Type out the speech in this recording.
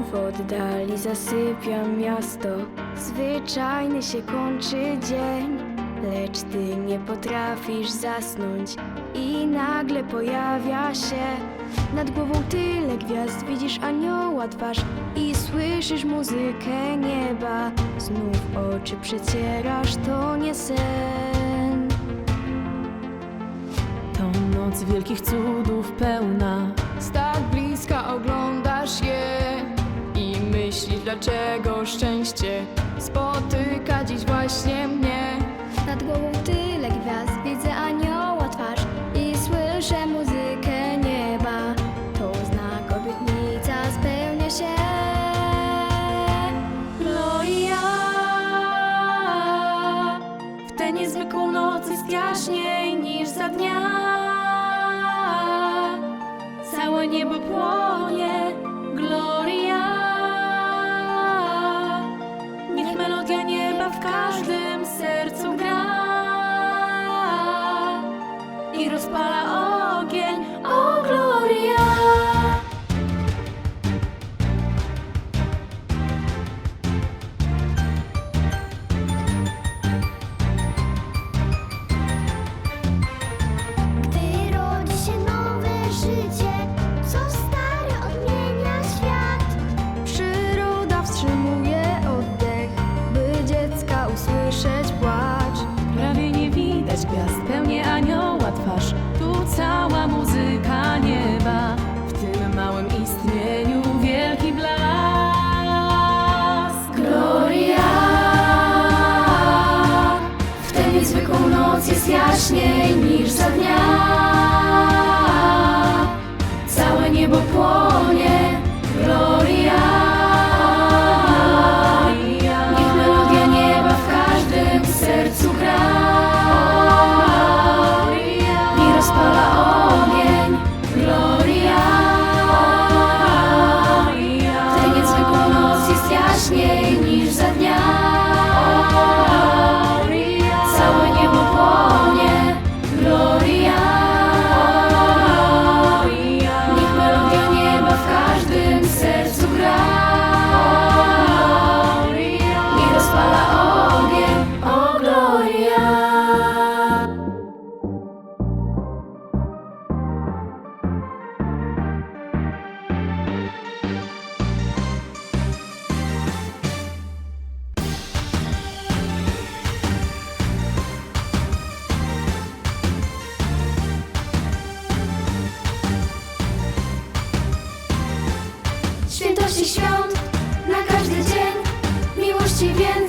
W oddali zasypia miasto, zwyczajny się kończy dzień. Lecz ty nie potrafisz zasnąć i nagle pojawia się nad głową tyle gwiazd, widzisz anioła twarz i słyszysz muzykę nieba. Znów oczy przecierasz, to nie sen. To noc wielkich cudów pełna. Z tak bliska oglądasz je i myślisz, dlaczego szczęście spotyka dziś właśnie mnie. Nad głową tyle gwiazd, widzę anioła twarz i słyszę muzykę nieba. To znak obietnica spełnia się. Gloria W tę niezwykłą noc jest jaśniej niż za dnia Całe niebo płonie jaśniej niż za dnia. radości świąt na każdy dzień, miłości więcej.